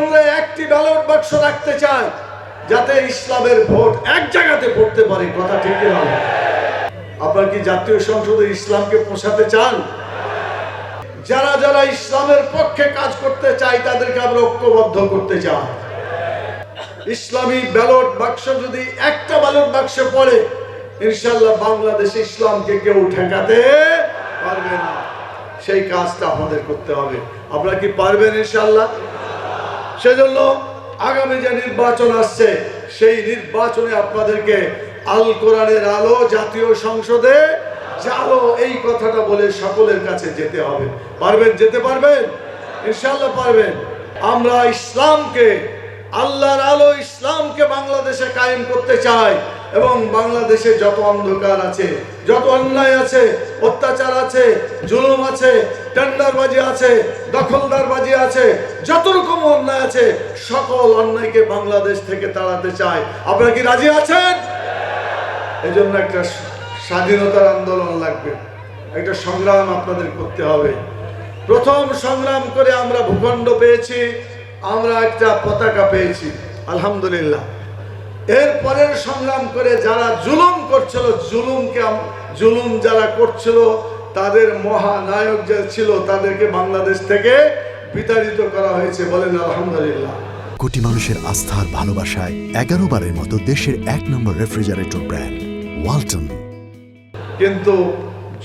জন্য একটি ব্যালট বাক্স রাখতে চায়, যাতে ইসলামের ভোট এক জায়গাতে পড়তে পারে, কথা ঠিক না? আপনার কি জাতীয় সংসদে ইসলামকে পোষাতে চান? যারা যারা ইসলামের পক্ষে কাজ করতে চায়, তাদেরকে আমরা ঐক্যবদ্ধ করতে চাই। ইসলামী ব্যালট বাক্স যদি একটা ব্যালট বাক্সে পড়ে ইনশাল্লাহ বাংলাদেশে ইসলামকে কেউ ঠেকাতে পারবে না। সেই কাজটা আমাদের করতে হবে। আপনারা কি পারবেন ইনশাল্লাহ সেজন্য আগামী যে নির্বাচন আসছে, সেই নির্বাচনে আপনাদেরকে আল কোরআনের আলো জাতীয় সংসদে আলো এই কথাটা বলে সকলের কাছে যেতে হবে। পারবেন যেতে পারবেন? ইনশাল্লাহ পারবেন। আমরা ইসলামকে, আল্লাহর আলো ইসলামকে বাংলাদেশে কায়েম করতে চাই এবং বাংলাদেশে যত অন্ধকার আছে, যত অন্যায় আছে অত্যাচার আছে, জুলুম আছে, টেন্ডারবাজি আছে, দখলদারবাজি আছে যত রকম অন্যায় আছে, সকল অন্যায়কে বাংলাদেশ থেকে তাড়াতে চায়। আপনারা কি রাজি আছেন? এই জন্য একটা স্বাধীনতার আন্দোলন লাগবে। একটা সংগ্রাম আপনাদের করতে হবে। প্রথম সংগ্রাম করে আমরা ভূখণ্ড পেয়েছি, আমরা একটা পতাকা পেয়েছি। আলহামদুলিল্লাহ। এর পরের সংগ্রাম করে যারা জুলুম করছিল জুলুমকে জুলুম যারা করছিল তাদের মহানায়ক যে ছিল তাদেরকে বাংলাদেশ থেকে বিতাড়িত করা হয়েছে বলেন আলহামদুলিল্লাহ। কোটি মানুষের আস্থার ভালোবাসায় এগারো বারের মতো দেশের এক নম্বর রেফ্রিজারেটর ব্র্যান্ড ওয়ালটন। কিন্তু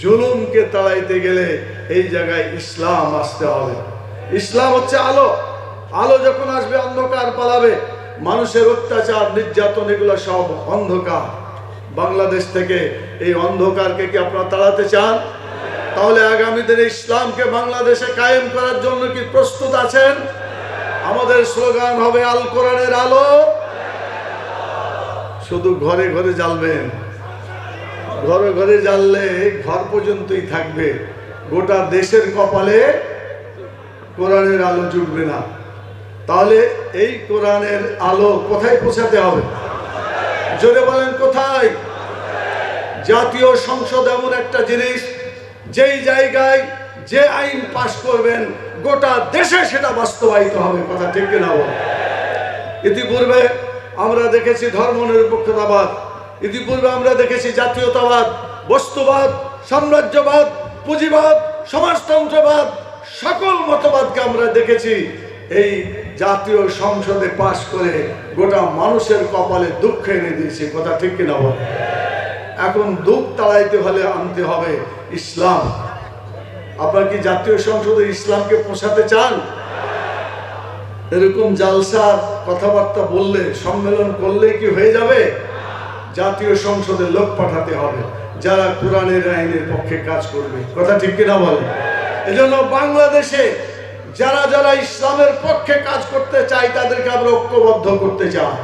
জুলুমকে তাড়াইতে গেলে এই জায়গায় ইসলাম আসতে হবে। ইসলাম হচ্ছে আলো। আলো যখন আসবে অন্ধকার পালাবে। মানুষের অত্যাচার, নির্যাতন, এগুলো সব অন্ধকার। বাংলাদেশ থেকে এই অন্ধকারকে কি আপনারা তাড়াতে চান? তাহলে আগামী দিনে ইসলামকে বাংলাদেশে কায়েম করার জন্য কি প্রস্তুত আছেন? আমাদের স্লোগান হবে, আল কোরআনের আলো। শুধু ঘরে ঘরে জ্বালবেন। ঘরে ঘরে জ্বাললে ঘর পর্যন্তই থাকবে। গোটা দেশের কপালে কোরআনের আলো জুটবে না। তাহলে এই কোরআনের আলো কোথায় পৌঁছাতে হবে? জোরে বলেন, কোথায়? জাতীয় সংসদ এমন একটা জিনিস, যেই জায়গায় যে আইন পাশ করবেন, গোটা দেশে সেটা বাস্তবায়িত হবে, কথা ঠিক কিনা ইতিপূর্বে আমরা দেখেছি ধর্মনিরপেক্ষতাবাদ ইতিপূর্বে আমরা দেখেছি জাতীয়তাবাদ, বস্তুবাদ, সাম্রাজ্যবাদ, পুঁজিবাদ, সমাজতন্ত্রবাদ, সকল মতবাদকে আমরা দেখেছি। এই জাতীয় সংসদে পাশ করে গোটা মানুষের কপালে দুঃখ এনে দিয়েছে, কথা ঠিক কিনা বল? এখন দুঃখ তাড়াইতে হলে আনতে হবে ইসলাম। আপনার কি জাতীয় সংসদে ইসলামকে পোষাতে চান? এরকম জালসার কথাবার্তা বললে, সম্মেলন করলে কি হয়ে যাবে? জাতীয় সংসদে লোক পাঠাতে হবে, যারা কোরআনের আইনের পক্ষে কাজ করবে, কথা ঠিক কিনা বলে? এজন্য বাংলাদেশে যারা যারা ইসলামের পক্ষে কাজ করতে চাই তাদেরকে আমরা ঐক্যবদ্ধ করতে চাই।